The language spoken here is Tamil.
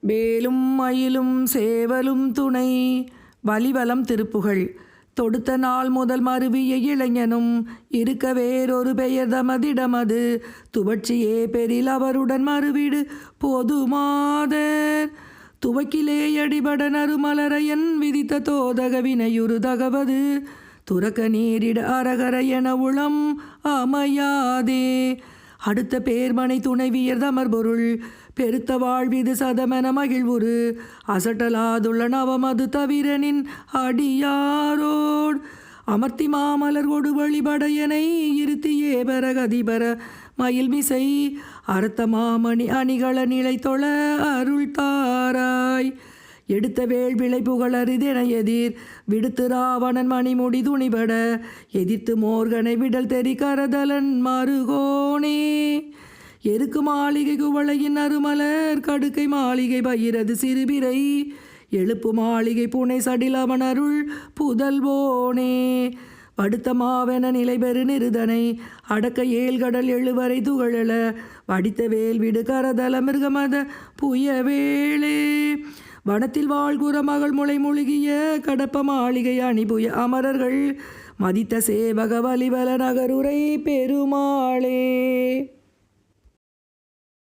வேலும் மயிலும் சேவலும் துணை. வலிவலம் திருப்புகள் தொடுத்த நாள் முதல் மருவிய இளைஞனும் இருக்க வேறொரு பெயர் தமதிடமது. துவட்சியே பெரில் அவருடன் மறுவிடு போதுமாதர். துவக்கிலே அடிபட நறுமலரையன் விதித்த தோதக வினையுறு தகவது. துறக்க நீரிட அரகர என உளம் அமையாதே. அடுத்த பேர்மனை துணைவியர் தமர் பொருள். பெருத்த வாழ்விது சதமென மகிழ்வுரு அசட்டலாதுள்ள நவமது தவிரனின் அடியாரோடு. அமர்த்தி மாமலர் கொடு வழிபடையனை இருத்தியே பரகதிபர மயில்மிசை. அறுத்த மாமணி அணிகள நிலை தொழ அருள் தாராய் எடுத்த வேள்விளை புகழறிதென எதிர். விடுத்து ராவணன் மணிமுடி துணிபட. எதிர்த்து மோர்கனை விடல் தெரி கரதலன் மறுகோணே. எருக்கு மாளிகை குவளையின் அருமலர். கடுக்கை மாளிகை பயிரது சிறுபிறை. எழுப்பு மாளிகை புனை சடிலவன் அருள் புதல்வோனே படுத்த மாவென நிலை பெரு நிருதனை. அடக்க ஏழ்கடல் எழுவரை துகளல வடித்த வேல் விடு கரதல மிருகமத புயவேளே. வனத்தில் வாழ்குற மகள் முளை முழுகிய கடப்ப மாளிகை அணிபுய அமரர்கள் மதித்த சேவக வலிவல நகருரை பெருமாளே.